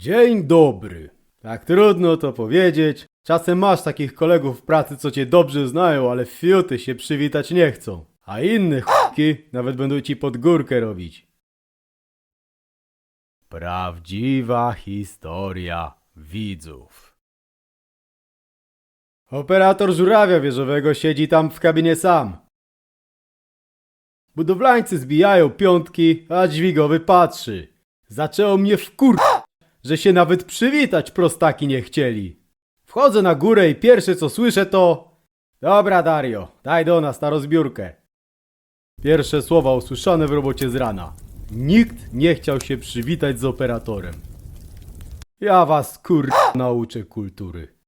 Dzień dobry. Tak trudno to powiedzieć. Czasem masz takich kolegów w pracy, co cię dobrze znają, ale fiuty się przywitać nie chcą. A inne ch**ki nawet będą ci pod górkę robić. Prawdziwa historia widzów. Operator żurawia wieżowego siedzi tam w kabinie sam. Budowlańcy zbijają piątki, a dźwigowy patrzy. Zaczęło mnie wkur... że się nawet przywitać prostaki nie chcieli. Wchodzę na górę i pierwsze co słyszę to... Dobra Dario, daj do nas na rozbiórkę. Pierwsze słowa usłyszane w robocie z rana. Nikt nie chciał się przywitać z operatorem. Ja was kur... nauczę kultury.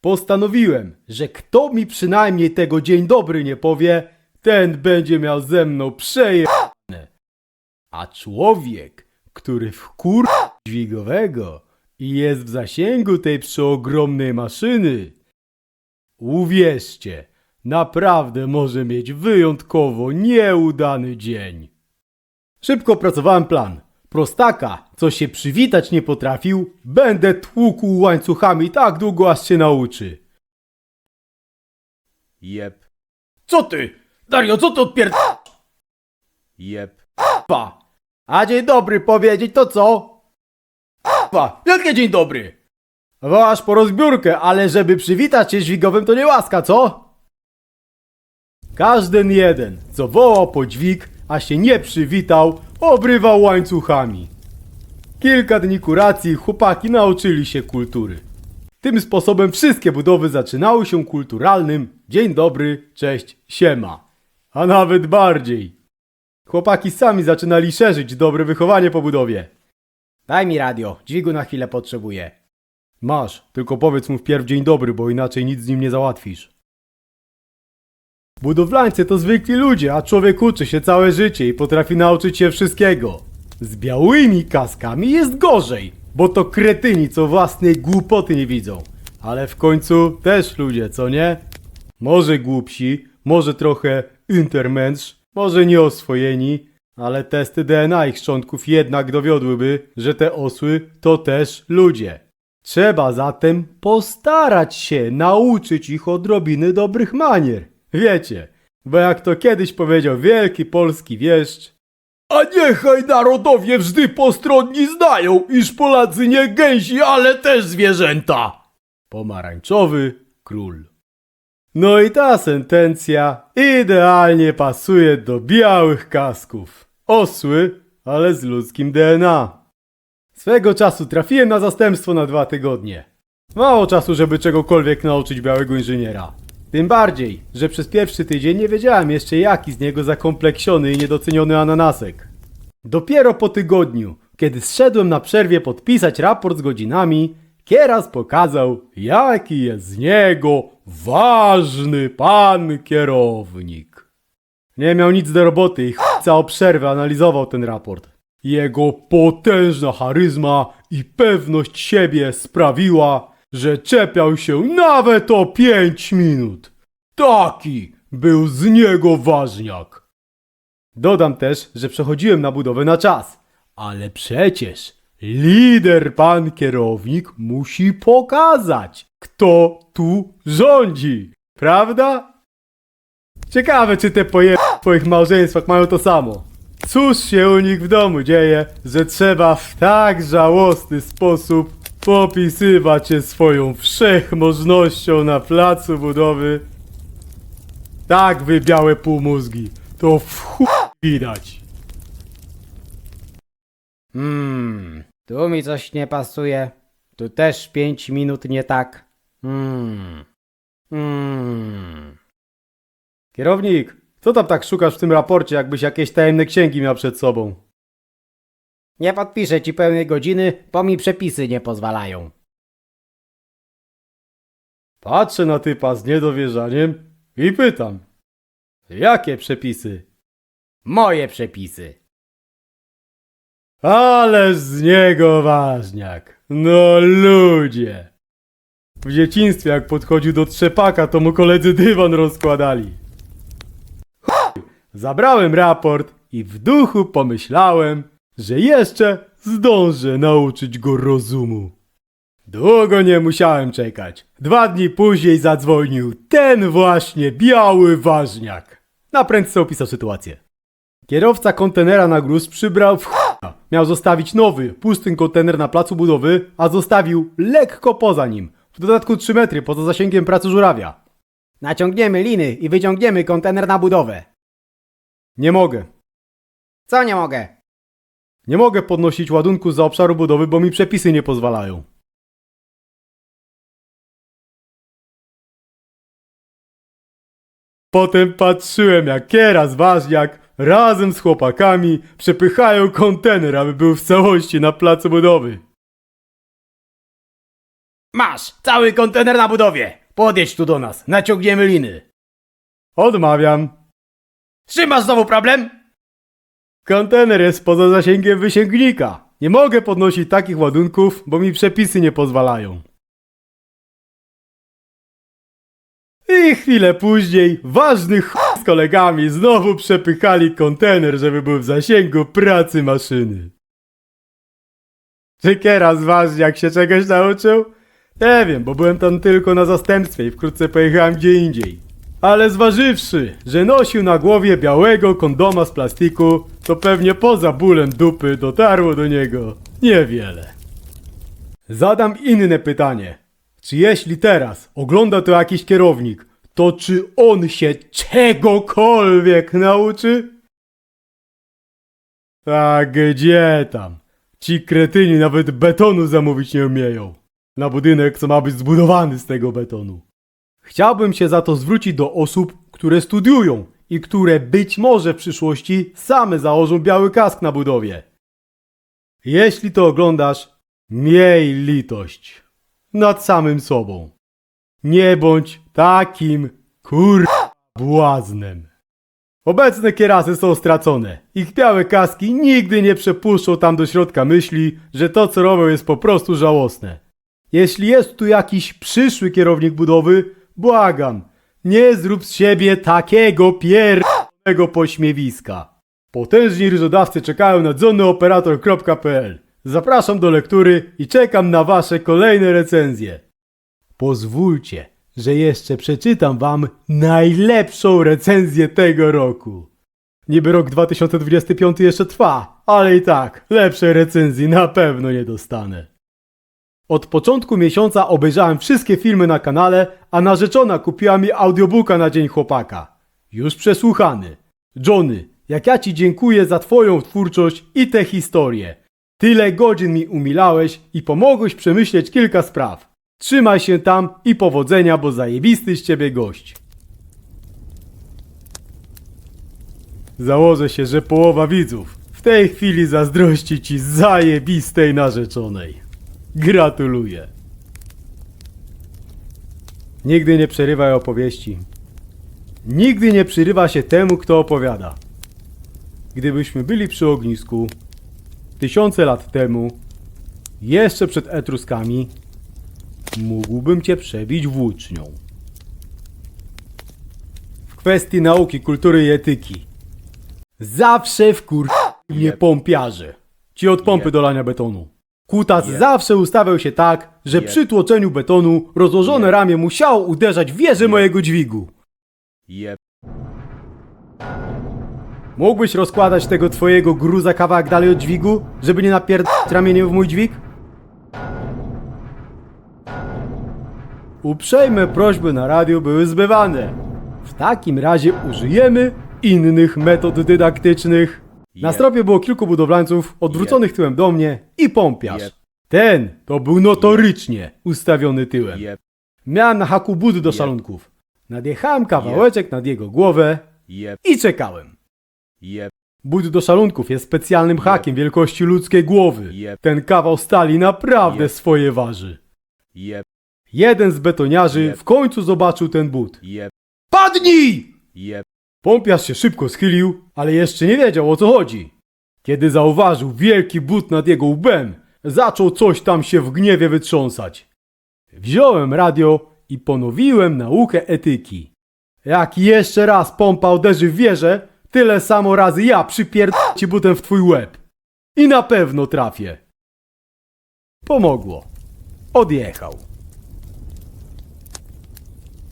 Postanowiłem, że kto mi przynajmniej tego dzień dobry nie powie, ten będzie miał ze mną przejebane. A człowiek, który wkur dźwigowego i jest w zasięgu tej przeogromnej maszyny, uwierzcie, naprawdę może mieć wyjątkowo nieudany dzień. Szybko pracowałem plan. Prostaka, co się przywitać nie potrafił, będę tłukł łańcuchami tak długo, aż się nauczy. Jep. Co ty? Dario, co ty odpierd... Jep. Pa. A dzień dobry powiedzieć to co? Pa. Wielkie dzień dobry. Wołasz po rozbiórkę, ale żeby przywitać się dźwigowym to nie łaska, co? Każdy jeden, co wołał po dźwig, a się nie przywitał, obrywał łańcuchami. Kilka dni kuracji chłopaki nauczyli się kultury. Tym sposobem wszystkie budowy zaczynały się kulturalnym dzień dobry, cześć, siema. A nawet bardziej. Chłopaki sami zaczynali szerzyć dobre wychowanie po budowie. Daj mi radio, dźwigu na chwilę potrzebuję. Masz, tylko powiedz mu wpierw dzień dobry, bo inaczej nic z nim nie załatwisz. Budowlańcy to zwykli ludzie, a człowiek uczy się całe życie i potrafi nauczyć się wszystkiego. Z białymi kaskami jest gorzej, bo to kretyni, co własnej głupoty nie widzą. Ale w końcu też ludzie, co nie? Może głupsi, może trochę intermensch, może nieoswojeni, ale testy DNA ich szczątków jednak dowiodłyby, że te osły to też ludzie. Trzeba zatem postarać się nauczyć ich odrobiny dobrych manier. Wiecie, bo jak to kiedyś powiedział wielki polski wieszcz, a niechaj narodowie wżdy postronni znają, iż Polacy nie gęsi, ale też zwierzęta. Pomarańczowy król. No i ta sentencja idealnie pasuje do białych kasków. Osły, ale z ludzkim DNA. Swego czasu trafiłem na zastępstwo na dwa tygodnie. Mało czasu, żeby czegokolwiek nauczyć białego inżyniera. Tym bardziej, że przez pierwszy tydzień nie wiedziałem jeszcze jaki z niego zakompleksiony i niedoceniony ananasek. Dopiero po tygodniu, kiedy zszedłem na przerwie podpisać raport z godzinami, Kieras pokazał, jaki jest z niego ważny pan kierownik. Nie miał nic do roboty i całą przerwę analizował ten raport. Jego potężna charyzma i pewność siebie sprawiła, że czepiał się nawet o pięć minut. Taki był z niego ważniak. Dodam też, że przechodziłem na budowę na czas. Ale przecież lider pan kierownik musi pokazać, kto tu rządzi. Prawda? Ciekawe, czy te poje twoich małżeństwach mają to samo. Cóż się u nich w domu dzieje, że trzeba w tak żałosny sposób popisywać się swoją wszechmożnością na placu budowy? Tak wy białe półmózgi, to w widać. Hmm, tu mi coś nie pasuje. Tu też pięć minut nie tak. Hmm. Hmm. Kierownik, co tam tak szukasz w tym raporcie, jakbyś jakieś tajemne księgi miał przed sobą? Nie podpiszę ci pełnej godziny, bo mi przepisy nie pozwalają. Patrzę na typa z niedowierzaniem i pytam. Jakie przepisy? Moje przepisy. Ależ z niego ważniak. No ludzie. W dzieciństwie jak podchodził do trzepaka, to mu koledzy dywan rozkładali. Zabrałem raport i w duchu pomyślałem, że jeszcze zdążę nauczyć go rozumu. Długo nie musiałem czekać. Dwa dni później zadzwonił ten właśnie biały ważniak. Na prędce opisał sytuację. Kierowca kontenera na gruz przybrał w. Miał zostawić nowy, pusty kontener na placu budowy, a zostawił lekko poza nim. W dodatku 3 metry poza zasięgiem pracy żurawia. Naciągniemy liny i wyciągniemy kontener na budowę. Nie mogę. Co nie mogę? Nie mogę podnosić ładunku za obszaru budowy, bo mi przepisy nie pozwalają. Potem patrzyłem jak kieras ważniak razem z chłopakami przepychają kontener, aby był w całości na placu budowy. Masz! Cały kontener na budowie! Podjedź tu do nas, naciągniemy liny. Odmawiam. Z czym masz znowu problem? Kontener jest poza zasięgiem wysięgnika. Nie mogę podnosić takich ładunków, bo mi przepisy nie pozwalają. I chwilę później ważny ch... z kolegami znowu przepychali kontener, żeby był w zasięgu pracy maszyny. Czy kieras ważniak się czegoś nauczył? Nie wiem, bo byłem tam tylko na zastępstwie i wkrótce pojechałem gdzie indziej. Ale zważywszy, że nosił na głowie białego kondoma z plastiku, to pewnie poza bólem dupy dotarło do niego niewiele. Zadam inne pytanie. Czy jeśli teraz ogląda to jakiś kierownik, to czy on się czegokolwiek nauczy? A gdzie tam? Ci kretyni nawet betonu zamówić nie umieją. Na budynek, co ma być zbudowany z tego betonu. Chciałbym się za to zwrócić do osób, które studiują i które być może w przyszłości same założą biały kask na budowie. Jeśli to oglądasz, miej litość nad samym sobą. Nie bądź takim kur... błaznem. Obecne kierasy są stracone. Ich białe kaski nigdy nie przepuszczą tam do środka myśli, że to co robią jest po prostu żałosne. Jeśli jest tu jakiś przyszły kierownik budowy, błagam, nie zrób z siebie takiego pierdolnego pośmiewiska. Potężni ryżodawcy czekają na dzonnyoperator.pl. Zapraszam do lektury i czekam na wasze kolejne recenzje. Pozwólcie, że jeszcze przeczytam wam najlepszą recenzję tego roku. Niby rok 2025 jeszcze trwa, ale i tak lepszej recenzji na pewno nie dostanę. Od początku miesiąca obejrzałem wszystkie filmy na kanale, a narzeczona kupiła mi audiobooka na Dzień Chłopaka. Już przesłuchany. Johnny, jak ja ci dziękuję za twoją twórczość i te historie. Tyle godzin mi umilałeś i pomogłeś przemyśleć kilka spraw. Trzymaj się tam i powodzenia, bo zajebisty z ciebie gość. Założę się, że połowa widzów w tej chwili zazdrości ci zajebistej narzeczonej. Gratuluję. Nigdy nie przerywaj opowieści. Nigdy nie przerywa się temu, kto opowiada. Gdybyśmy byli przy ognisku tysiące lat temu, jeszcze przed Etruskami, mógłbym cię przebić włócznią. W kwestii nauki, kultury i etyki. Zawsze w kur... mnie pompiarze. Ci od pompy dolania betonu. Kutas zawsze ustawiał się tak, że przy tłoczeniu betonu rozłożone ramię musiało uderzać w wieżę mojego dźwigu. Yep. Mógłbyś rozkładać tego twojego gruza kawałek dalej od dźwigu, żeby nie napierdać ramieniem w mój dźwig? Uprzejme prośby na radiu były zbywane. W takim razie użyjemy innych metod dydaktycznych. Na Jep. stropie było kilku budowlańców odwróconych tyłem do mnie i pompiarz. Jep. Ten to był notorycznie ustawiony tyłem. Yep. Miałem na haku budy do szalunków. Nadjechałem kawałeczek nad jego głowę i czekałem. Yep. But do szalunków jest specjalnym hakiem wielkości ludzkiej głowy. Jep. Ten kawał stali naprawdę Jep. swoje waży. Jeden z betoniarzy Jep. w końcu zobaczył ten but. Yep. Padnij! Pompiarz się szybko schylił, ale jeszcze nie wiedział o co chodzi. Kiedy zauważył wielki but nad jego łbem, zaczął coś tam się w gniewie wytrząsać. Wziąłem radio i ponowiłem naukę etyki. Jak jeszcze raz pompa uderzy w wieżę, tyle samo razy ja przypierd ci butem w twój łeb. I na pewno trafię. Pomogło. Odjechał.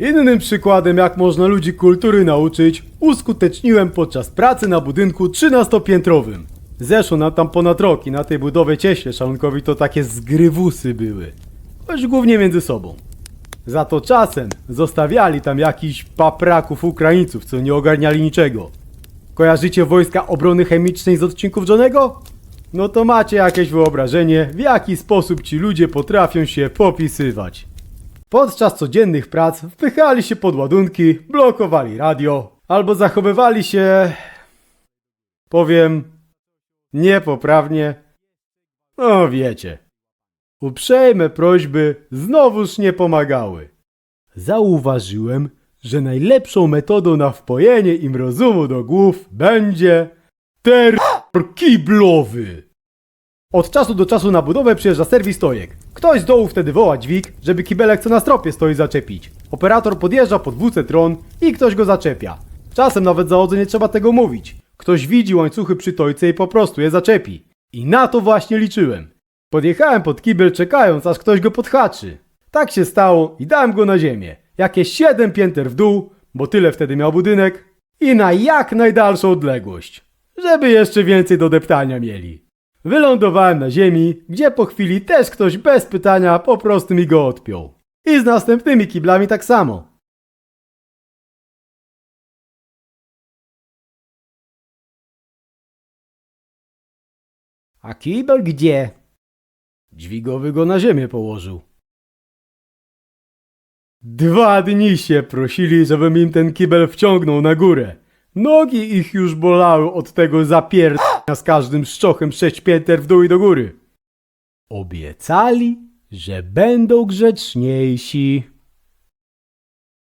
Innym przykładem, jak można ludzi kultury nauczyć, uskuteczniłem podczas pracy na budynku 13-piętrowym. Zeszło nam tam ponad rok i na tej budowie cieśle szalunkowi to takie zgrywusy były. Choć głównie między sobą. Za to czasem zostawiali tam jakichś papraków Ukraińców, co nie ogarniali niczego. Kojarzycie wojska obrony chemicznej z odcinków Johnego? No to macie jakieś wyobrażenie, w jaki sposób ci ludzie potrafią się popisywać. Podczas codziennych prac wpychali się pod ładunki, blokowali radio, albo zachowywali się... powiem... niepoprawnie. No wiecie. Uprzejme prośby znowuż nie pomagały. Zauważyłem, że najlepszą metodą na wpojenie im rozumu do głów będzie ter kiblowy. Od czasu do czasu na budowę przyjeżdża serwis stojek. Ktoś z dołu wtedy woła dźwig, żeby kibelek co na stropie stoi zaczepić. Operator podjeżdża pod WC tron i ktoś go zaczepia. Czasem nawet załodze nie trzeba tego mówić. Ktoś widzi łańcuchy przy tojce i po prostu je zaczepi. I na to właśnie liczyłem. Podjechałem pod kibel czekając aż ktoś go podhaczy. Tak się stało i dałem go na ziemię. Jakieś 7 pięter w dół, bo tyle wtedy miał budynek i na jak najdalszą odległość, żeby jeszcze więcej do deptania mieli. Wylądowałem na ziemi, gdzie po chwili też ktoś bez pytania po prostu mi go odpiął. I z następnymi kiblami tak samo. A kibel gdzie? Dźwigowy go na ziemię położył. Dwa dni się prosili, żebym im ten kibel wciągnął na górę. Nogi ich już bolały od tego zapierdania z każdym szczochem sześć pięter w dół i do góry. Obiecali, że będą grzeczniejsi.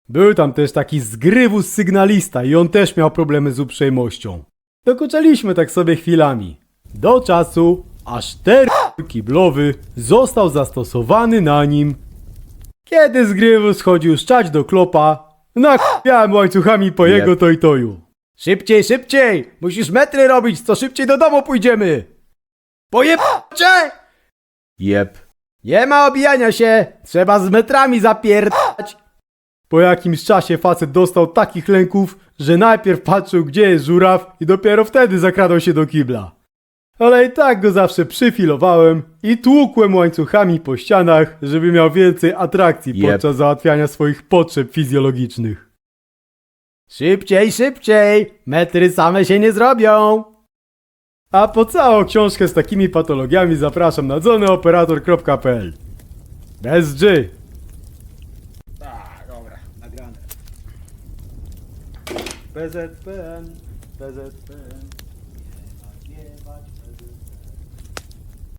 Był tam też taki zgrywus sygnalista i on też miał problemy z uprzejmością. Dokuczaliśmy tak sobie chwilami. Do czasu, aż ter kiblowy został zastosowany na nim. Kiedy zgrywus chodził szczać do klopa, nakpiałem łańcuchami po jego tojtoju. Szybciej, szybciej! Musisz metry robić, to szybciej do domu pójdziemy! Pojebcie! Jeb. Nie ma obijania się! Trzeba z metrami zapierdać! Po jakimś czasie facet dostał takich lęków, że najpierw patrzył gdzie jest żuraw i dopiero wtedy zakradał się do kibla. Ale i tak go zawsze przyfilowałem i tłukłem łańcuchami po ścianach, żeby miał więcej atrakcji Jep. podczas załatwiania swoich potrzeb fizjologicznych. Szybciej, szybciej! Metry same się nie zrobią! A po całą książkę z takimi patologiami zapraszam na zoneoperator.pl Bez G. Tak, dobra, nagrane. PZPN, PZPN.